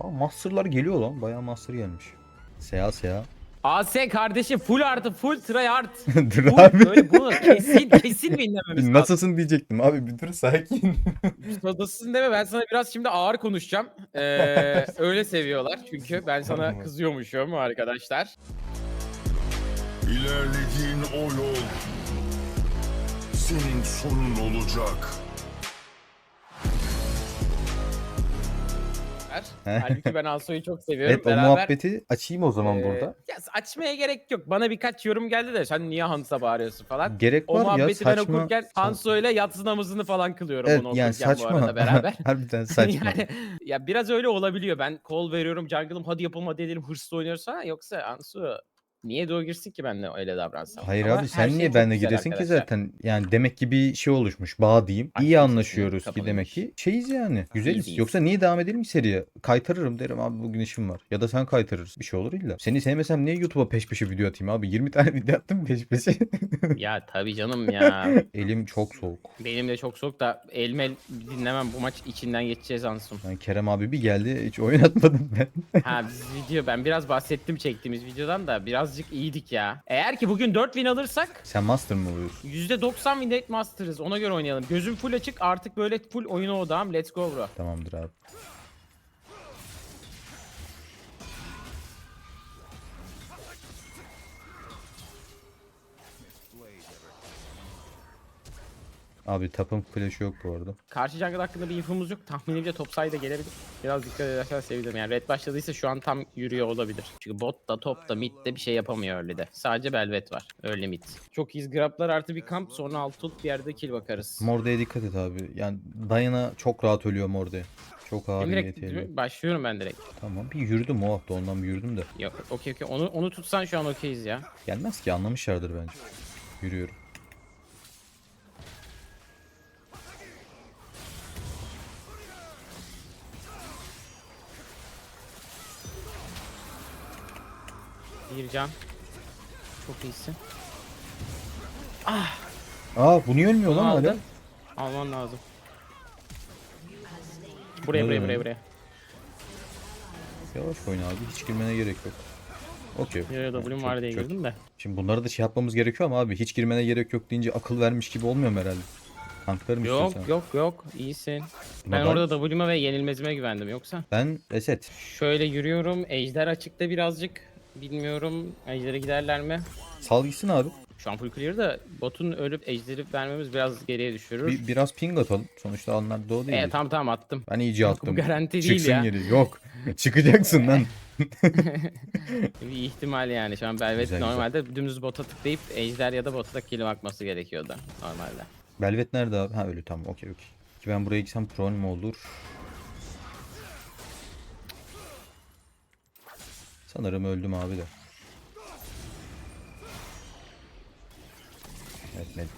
Aa Master'lar geliyor lan. Bayağı Master gelmiş. Seha Seha. AS kardeşim full artı full tryhard. dur Full abi. böyle bunu kesin kesin dinlememiz lazım. Nasılsın diyecektim abi bir dur sakin. Nasılsın deme ben sana biraz şimdi ağır konuşacağım. Ee, öyle seviyorlar çünkü ben sana kızıyormuşum arkadaşlar. İlerlediğin o yol senin sonun olacak. Halbuki ben Also'yu çok seviyorum. evet o Beraber, muhabbeti açayım o zaman ee, burada. Ya açmaya gerek yok. Bana birkaç yorum geldi de sen niye Hans'a bağırıyorsun falan. Gerek O var ya muhabbeti ben saçma. okurken Hanso ile yatsı namazını falan kılıyorum Evet onu yani okurken bu saçma. arada beraber. Harbiden saçma. yani, ya biraz öyle olabiliyor. Ben kol veriyorum jungle'ım hadi yapalım hadi edelim hırslı oynuyoruz falan. Yoksa Ansu niye doğru girsin ki benimle öyle davransam? Hayır Ama abi her sen şey niye çok benle güzel giresin ki arkadaşlar. zaten? Yani demek ki bir şey oluşmuş. Bağ diyeyim. Ay, İyi anlaşıyoruz ki demek ki. Şeyiz yani. Güzeliz. iyiyiz. Yoksa niye devam edelim ki seriye? Kaytarırım derim abi bugün işim var. Ya da sen kaytarırsın. Bir şey olur illa. Seni sevmesem niye YouTube'a peş peşe video atayım abi? 20 tane video attım peş peşe. Ya tabii canım ya. Elim çok soğuk. Benim de çok soğuk da elme dinlemem bu maç içinden geçeceğiz Ansum. Yani Kerem abi bir geldi hiç oynatmadım ben. Ha biz video ben biraz bahsettim çektiğimiz videodan da birazcık iyiydik ya. Eğer ki bugün 4 win alırsak Sen master mı oluyorsun? %90 win rate master'ız. Ona göre oynayalım. Gözüm full açık artık böyle full oyuna odağım. Let's go bro. Tamamdır abi. Abi tapın flash yok bu arada. Karşı jungle hakkında bir infomuz yok. Tahminimce top side gelebilir. Biraz dikkat edersen sevinirim. Yani red başladıysa şu an tam yürüyor olabilir. Çünkü bot da top da mid de bir şey yapamıyor öyle de. Sadece Belvet var. Öyle mid. Çok iyiyiz. Grablar artı bir kamp sonra alt ult bir yerde kill bakarız. Morde'ye dikkat et abi. Yani Diana çok rahat ölüyor Morde. Çok ağır direkt başlıyorum ben direkt. Tamam bir yürüdüm o hafta ondan bir yürüdüm de. Yok okey okey. Onu, onu tutsan şu an okeyiz ya. Gelmez ki anlamışlardır bence. Yürüyorum. Bir can. Çok iyisin. Aa bu niye ölmüyor lan hala? Aldın. Alman lazım. Buraya buraya buraya buraya. Yavaş oyna abi hiç girmene gerek yok. Okey. Yo yo W'm var diye çok- girdim de. Şimdi bunları da şey yapmamız gerekiyor ama abi hiç girmene gerek yok deyince akıl vermiş gibi olmuyor mu herhalde? Tanklarım Yok istiyorsan. yok yok iyisin. Ben bak. orada W'ma ve yenilmezime güvendim yoksa. Ben reset. Şöyle yürüyorum. Ejder açıkta birazcık. Bilmiyorum Ejder'e giderler mi? Sal gitsin abi. Şu an full clear da botun ölüp Ejder'i vermemiz biraz geriye düşürür. Bir, biraz ping atalım. Sonuçta onlar doğu değil. Evet tamam tamam attım. Ben iyice Yok, bu attım. garanti değil Çıksın ya. geri. Yok. Çıkacaksın lan. Bir ihtimal yani. Şu an Belvet Güzel, normalde dümdüz bota tıklayıp Ejder ya da bota da kill bakması gerekiyordu normalde. Velvet nerede abi? Ha ölü tamam okey okey. Ki ben buraya gitsem troll mu olur? Sanırım öldüm abi de. Evet?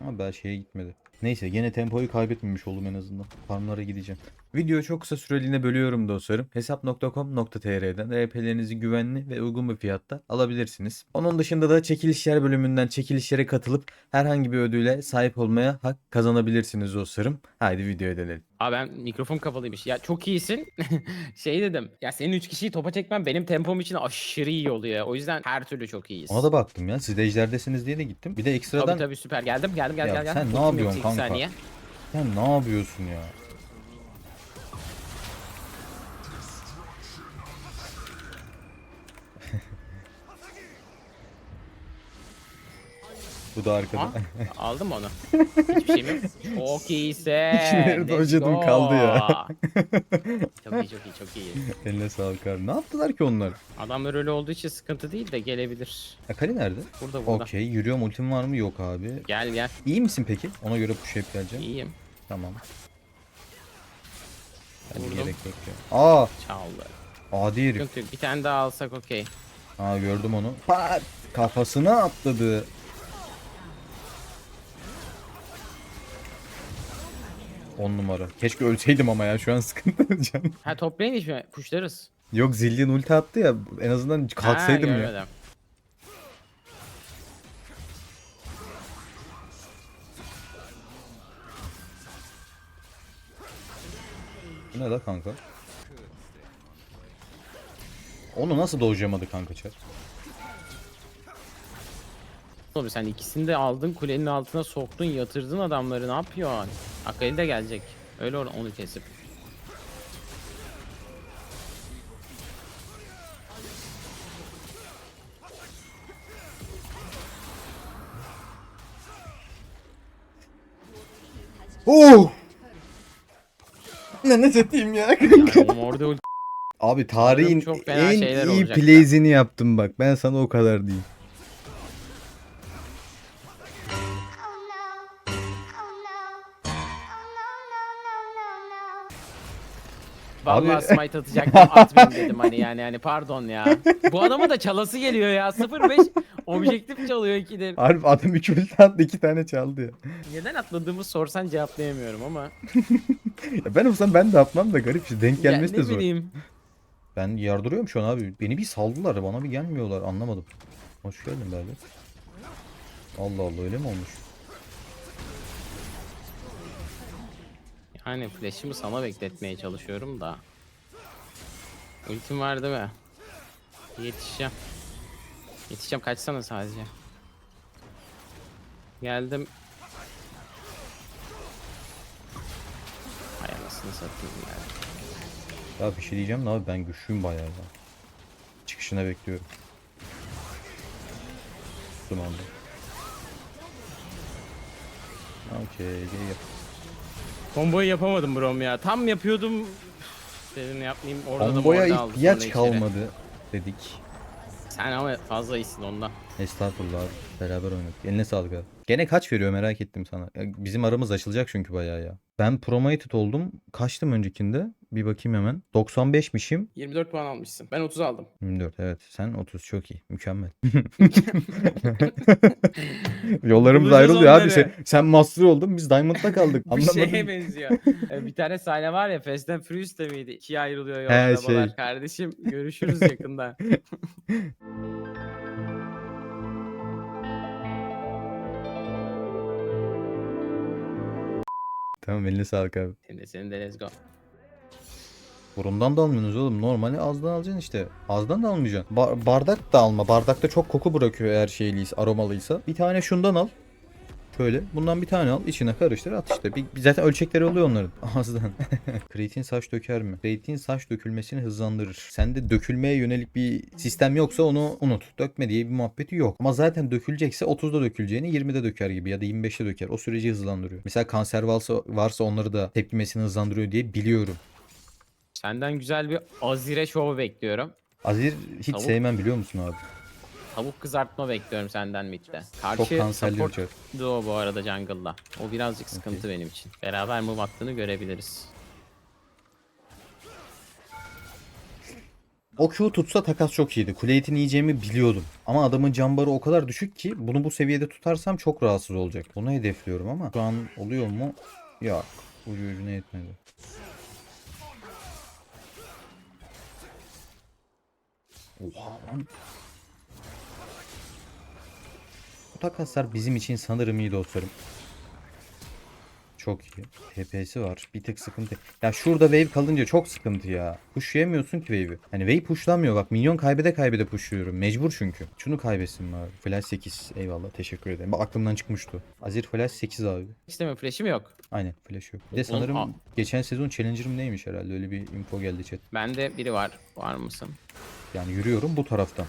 Ama ben şeye gitmedi. Neyse gene tempoyu kaybetmemiş oldum en azından. Farmlara gideceğim. Videoyu çok kısa süreliğine bölüyorum dostlarım. Hesap.com.tr'den RP'lerinizi güvenli ve uygun bir fiyatta alabilirsiniz. Onun dışında da çekilişler bölümünden çekilişlere katılıp herhangi bir ödüle sahip olmaya hak kazanabilirsiniz dostlarım. Haydi videoya dönelim. Aa ben mikrofon kapalıymış. Ya çok iyisin. şey dedim. Ya senin 3 kişiyi topa çekmem benim tempom için aşırı iyi oluyor. ya. O yüzden her türlü çok iyiyiz. Ona da baktım ya. Siz de ejderdesiniz diye de gittim. Bir de ekstradan Tabii tabii süper. Geldim geldim geldim Ya geldim. sen ne yapıyorsun kanka? Saniye. sen ne yapıyorsun ya? Bu da arkada. Aa, aldım onu. Hiçbir iyisin. İçimleri Let's dojladım, go. kaldı ya. çok iyi çok iyi çok iyi. Eline sağlık abi. Ne yaptılar ki onlar? Adamlar öyle olduğu için sıkıntı değil de gelebilir. Akali nerede? Burada burada. Okey. Yürüyorum. Ultim var mı? Yok abi. Gel gel. İyi misin peki? Ona göre push up geleceğim. İyiyim. Tamam. Bence Vurdum. gerek yok ya. Aa! Çaldı. Adi herif. Yok. Bir tane daha alsak okey. Aa gördüm onu. Pat! Kafasına atladı. On numara. Keşke ölseydim ama ya şu an sıkıntı canım. Ha top lane iş mi? Kuşlarız. Yok zillion ulti attı ya en azından kalksaydım ha, ya. Bu ne la kanka? Onu nasıl dojlamadı kanka çar? Oğlum sen ikisini de aldın kulenin altına soktun yatırdın adamları ne yapıyorsun? Akali de gelecek. Öyle onu kesip. Oo! Ne ne satayım ya kanka? Yani oğlum orada ulti Abi tarihin çok fena en şeyler iyi olacak plays'ini yaptım bak. Ben sana o kadar diyeyim. No. Vallahi Abi- smite atacaktım atmayayım dedim hani yani yani pardon ya. Bu adamın da çalası geliyor ya 0-5 objektif çalıyor ikidir. Harbi adam 3 ulti attı 2 tane çaldı ya. Neden atladığımı sorsan cevaplayamıyorum ama. ya. Ben olsam ben de atmam da garip şey. Denk gelmesi de zor. bileyim. Ben yardırıyorum şu an abi. Beni bir saldılar bana bir gelmiyorlar anlamadım. Hoş geldin be abi. Allah Allah öyle mi olmuş? Yani flash'ımı sana bekletmeye çalışıyorum da. Ultim var değil mi? Yetişeceğim. Yetişeceğim kaçsana sadece. Geldim. Hay anasını satayım ya. Ya bir şey diyeceğim de abi ben güçlüyüm bayağı ya. Çıkışına bekliyorum. Tamam. Okey, iyi yap. Komboyu yapamadım brom ya. Tam yapıyordum. Dedim yapmayayım. Orada da Komboya morda aldı ihtiyaç kalmadı dedik. Sen ama fazla iyisin ondan. Estağfurullah abi. Beraber oynadık. Eline sağlık abi. Gene kaç veriyor merak ettim sana. Ya Bizim aramız açılacak çünkü bayağı ya. Ben promoted oldum. Kaçtım öncekinde? Bir bakayım hemen. 95'mişim. 24 puan almışsın. Ben 30 aldım. 24 evet. Sen 30 çok iyi. Mükemmel. Yollarımız Bulacağız ayrılıyor abi. onları. Sen, sen master oldun biz diamond'da kaldık. Bir Anlamadım. şeye benziyor. Ee, bir tane sahne var ya Fast and Furious'ta mıydı? İkiye ayrılıyor yol He, arabalar. şey. Kardeşim görüşürüz yakında. Tamam eline sağlık abi. Senin de senin de let's go. Burundan da almıyorsunuz oğlum. Normali azdan alacaksın işte. Azdan da almayacaksın. Ba- bardak da alma. Bardakta çok koku bırakıyor eğer şeyliyse, aromalıysa. Bir tane şundan al. Şöyle. Bundan bir tane al. içine karıştır at işte. Bir, zaten ölçekleri oluyor onların. Ağızdan. Kreatin saç döker mi? Kreatin saç dökülmesini hızlandırır. Sende dökülmeye yönelik bir sistem yoksa onu unut. Dökme diye bir muhabbeti yok. Ama zaten dökülecekse 30'da döküleceğini 20'de döker gibi ya da 25'te döker. O süreci hızlandırıyor. Mesela kanser varsa, varsa onları da tepkimesini hızlandırıyor diye biliyorum. Senden güzel bir Azire show bekliyorum. Azir hiç Tavuk. sevmem biliyor musun abi? Tavuk kızartma bekliyorum senden midde. Karşı Çok kanserli support çar. duo bu arada jungle'da. O birazcık sıkıntı benim için. Beraber move attığını görebiliriz. O Q tutsa takas çok iyiydi. Kuleyetin yiyeceğimi biliyordum. Ama adamın cambarı o kadar düşük ki bunu bu seviyede tutarsam çok rahatsız olacak. Bunu hedefliyorum ama şu an oluyor mu? Yok. Ucu ucuna yetmedi. Oha lan. Bu takaslar bizim için sanırım iyi dostlarım. Çok iyi. TP'si var. Bir tık sıkıntı. Ya şurada wave kalınca çok sıkıntı ya. Pushlayamıyorsun ki wave'i. Hani wave pushlanmıyor bak. Minyon kaybede kaybede pushluyorum. Mecbur çünkü. Şunu kaybetsin abi? Flash 8. Eyvallah. Teşekkür ederim. Bak aklımdan çıkmıştı. Azir Flash 8 abi. İsteme flash'im yok. Aynen flash yok. Bir de sanırım geçen sezon challenger'ım neymiş herhalde. Öyle bir info geldi chat. Bende biri var. Var mısın? Yani yürüyorum bu taraftan.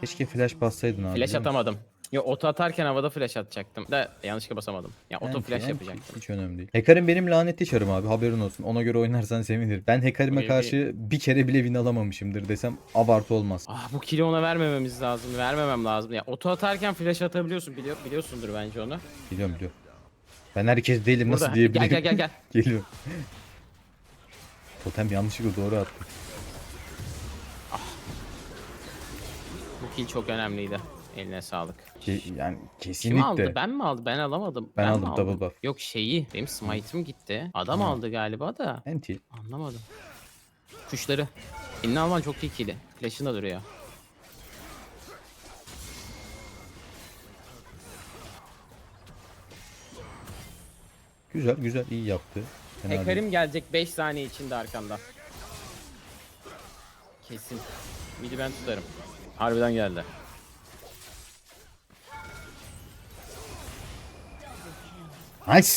Keşke flash bassaydın abi. Flash atamadım. Yo oto atarken havada flash atacaktım. Da yanlışlıkla basamadım. Ya oto flash enti. yapacaktım. Hiç önemli değil. Hekarim benim lanetli çarım abi haberin olsun. Ona göre oynarsan sevinirim. Ben Hekarime Okey, karşı bir kere bile win alamamışımdır desem abartı olmaz. Ah bu kili ona vermememiz lazım. Vermemem lazım. Ya oto atarken flash atabiliyorsun. Biliyor, biliyorsundur bence onu. Biliyorum biliyorum. Ben herkes değilim nasıl Burada. diyebilirim. Gel gel gel gel. Geliyorum. Totem yanlışlıkla doğru attı. Bu kill çok önemliydi. Eline sağlık. Ke- yani Kim kesinlikle. aldı? Ben mi aldım? Ben alamadım. Ben mi aldım, double buff. Yok şeyi. Benim smite'ım gitti. Adam Ha. aldı galiba da. Enti. Anlamadım. Kuşları. Eline alman çok iyi kili. Flash'ın da duruyor. Güzel güzel iyi yaptı. Fena değil. Hekarim gelecek 5 saniye içinde arkandan. Kesin. Midi ben tutarım. Harbiden geldi. Nice.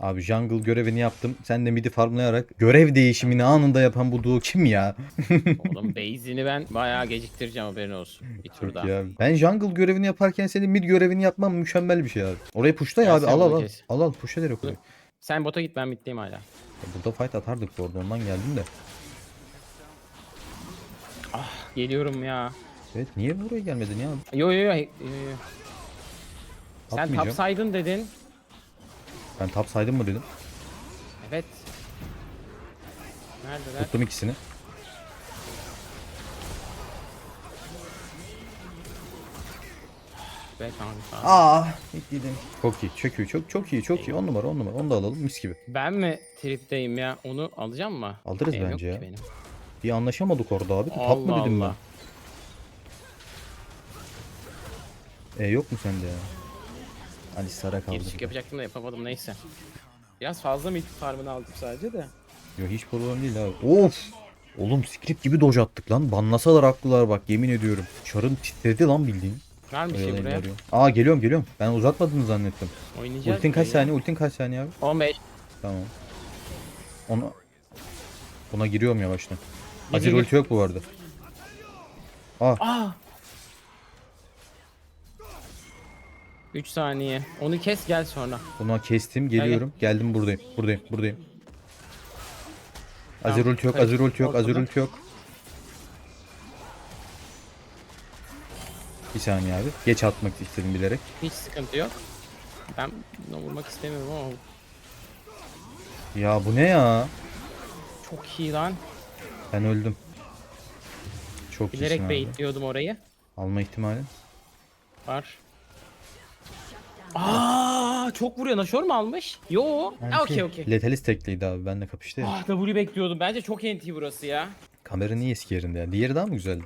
Abi jungle görevini yaptım. Sen de midi farmlayarak görev değişimini anında yapan bu duo kim ya? Oğlum base'ini ben bayağı geciktireceğim haberin olsun. Bir tur daha. abi. Ben jungle görevini yaparken senin mid görevini yapmam mükemmel bir şey abi. Orayı pushla ya Ya abi. Al al al. Al al pushla direkt orayı. Sen bota git ben middeyim hala. Ya Burada fight atardık bu arada ondan geldim de. Geliyorum ya. Evet niye buraya gelmedin ya? Yo yo yo. yo, yo. Sen tapsaydın dedin. Ben top saydım mı dedim. Evet. Neredeler? Tuttum ikisini. Be kanka. Aa, dedim. Çok iyi, çok iyi, çok çok iyi, çok iyi. 10 numara, 10 numara. Onu da alalım mis gibi. Ben mi tripteyim ya? Onu alacağım mı? Alırız yok bence ya. benim. Bir anlaşamadık orada abi. Tap mı Allah dedim Allah. ben? E yok mu sende ya? Ali Sara kaldı. Geri çık yapacaktım da yapamadım neyse. Biraz fazla mid farmını aldım sadece de. Yok hiç problem değil abi. Of! Oğlum script gibi doj attık lan. Banlasalar haklılar bak yemin ediyorum. Çarın titredi lan bildiğin. Var mı şey buraya? arıyor. Aa geliyorum geliyorum. Ben uzatmadığını zannettim. Oynayacağız. Ultin kaç burayı. saniye? Ultin kaç saniye abi? 15. Tamam. Onu Buna giriyorum yavaştan. Gir. ulti yok bu arada. Aa! 3 saniye. Onu kes gel sonra. Bunu kestim geliyorum. Geldim buradayım. Buradayım. Buradayım. Azir Tamam, ulti yok. Azir ulti yok. Azir ulti yok. Bir saniye abi. Geç atmak istedim bilerek. Hiç sıkıntı yok. Ben bunu vurmak istemiyorum ama Ya bu ne ya? çok iyi lan. Ben öldüm. Çok iyisin Bilerek abi. baitliyordum orayı. Alma ihtimali. Var. Aa çok vuruyor. Naşor mu almış? Yo. Ha, Okey okey. Letalist tekliydi abi. Benle kapıştı ya. Ah W bekliyordum. Bence çok NT burası ya. Kamera niye eski yerinde ya? Diğeri daha mı güzeldi?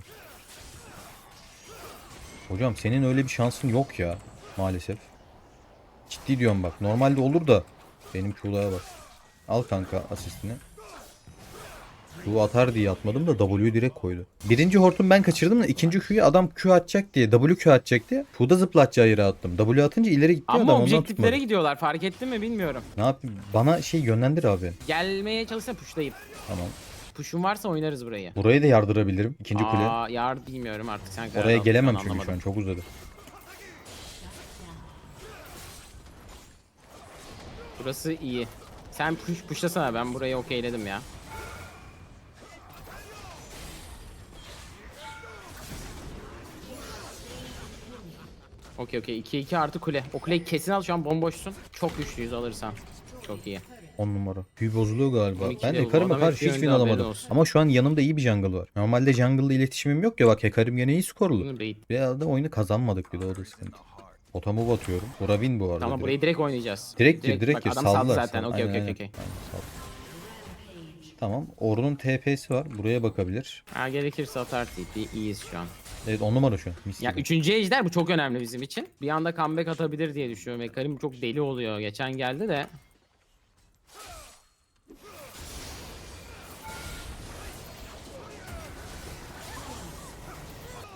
Hocam senin öyle bir şansın yok ya. Maalesef. Ciddi diyorum bak. Normalde olur da. Benim Q'lara bak. Al kanka asistini. Q atar diye atmadım da W direkt koydu. Birinci hortum ben kaçırdım da ikinci Q'yu adam Q atacak diye W Q atacak diye Q'da zıplatacağı yere attım. W atınca ileri gitti Ama adam ondan objektiflere tutmadı. gidiyorlar. Fark ettin mi bilmiyorum. Ne yapayım? Bana şey yönlendir abi. Gelmeye çalışsana pushlayıp. Tamam. Push'un varsa oynarız burayı. Burayı da yardırabilirim. İkinci kule. Aa yar bilmiyorum artık sen karar Oraya al, gelemem ben çünkü şu an anlamadım. çok uzadı. Burası iyi. Sen push pushlasana ben burayı okeyledim ya. Okey okey 2-2 artı kule. O kuleyi kesin al şu an bomboşsun. Çok güçlüyüz alırsan. Çok iyi. 10 numara. Büyü bozuluyor galiba. 12 Ben level. Hecarim'e Adam karşı hep hiç bir win önde, haberin alamadım. olsun. Ama şu an yanımda iyi bir jungle var. Normalde jungle'la iletişimim yok ya bak Hecarim gene iyi skorlu. Bunu bait. Biraz da oyunu kazanmadık bir de o da sıkıntı. Otomu batıyorum. Bura win bu arada. Tamam direkt. burayı direkt oynayacağız. Direkt gir direkt bak, gir. Adam Saldılar. saldı zaten. Okey Aynen, okey aynen. okey. Aynen, saldı. Tamam. Orun'un TP'si var. Buraya bakabilir. Ha gerekirse atar TP. İyiyiz şu an. Evet 10 numara şu an. Mis Ya gibi. üçüncü ejder bu çok önemli bizim için. Bir anda comeback atabilir diye düşünüyorum. Ekarim çok deli oluyor. Geçen geldi de.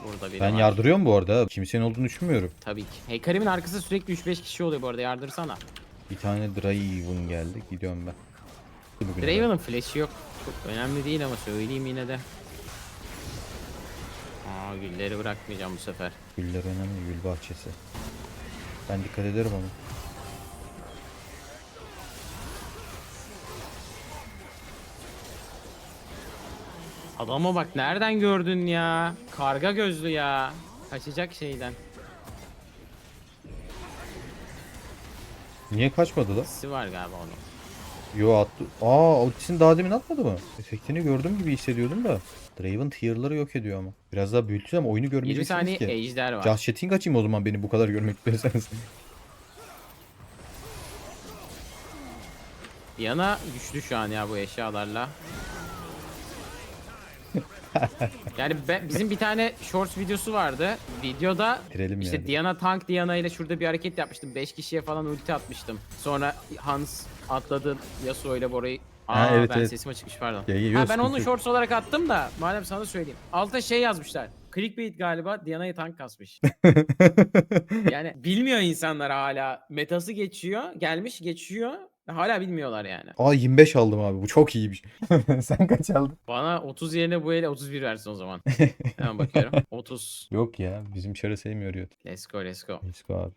Burada biri Ben var. yardırıyorum bu arada. Kimsenin olduğunu düşünmüyorum. Tabii ki. Hekarim'in arkası sürekli 3-5 kişi oluyor bu arada yardırsana. Bir tane Draven geldi. Gidiyorum ben. Kadar. Draven'ın flash'i yok. Çok önemli değil ama söyleyeyim yine de. Aa gülleri bırakmayacağım bu sefer. Güller önemli. Gül bahçesi. Ben dikkat ederim ama. Adama bak nereden gördün ya? Karga gözlü ya. Kaçacak şeyden. Niye kaçmadı da? Hissi var galiba onun. Yo attı. Aa ultisini daha demin atmadı mı? Efektini gördüm gibi hissediyordum da. Draven tier'ları yok ediyor ama. Biraz daha büyütüyor ama oyunu 20 görmeyeceksiniz saniye ki. ejder var. Josh Chatting açayım o zaman beni bu kadar görmek istiyorsanız. Diana güçlü şu an ya bu eşyalarla. Yani ben, bizim bir tane shorts videosu vardı. Videoda Girelim işte yani. Diana tank Diana ile şurada bir hareket yapmıştım. 5 kişiye falan ulti atmıştım. Sonra Hans atladı Yasuo ile Bora'yı Aa Ha, evet, ben evet. sesim açıkmış pardon. Ya, ha, ben onu shorts olarak attım da madem sana söyleyeyim. Alta şey yazmışlar. Clickbait galiba Diana'yı tank kasmış. yani bilmiyor insanlar hala. Metası geçiyor. Gelmiş geçiyor. Hala bilmiyorlar yani. Aa 25 aldım abi. Bu çok iyiymiş. Sen kaç aldın? Bana 30 yerine bu ele 31 versin o zaman. Hemen bakıyorum. 30. Yok ya. Bizim çarı sevmiyor Riot. Let's go let's go. Let's go abi.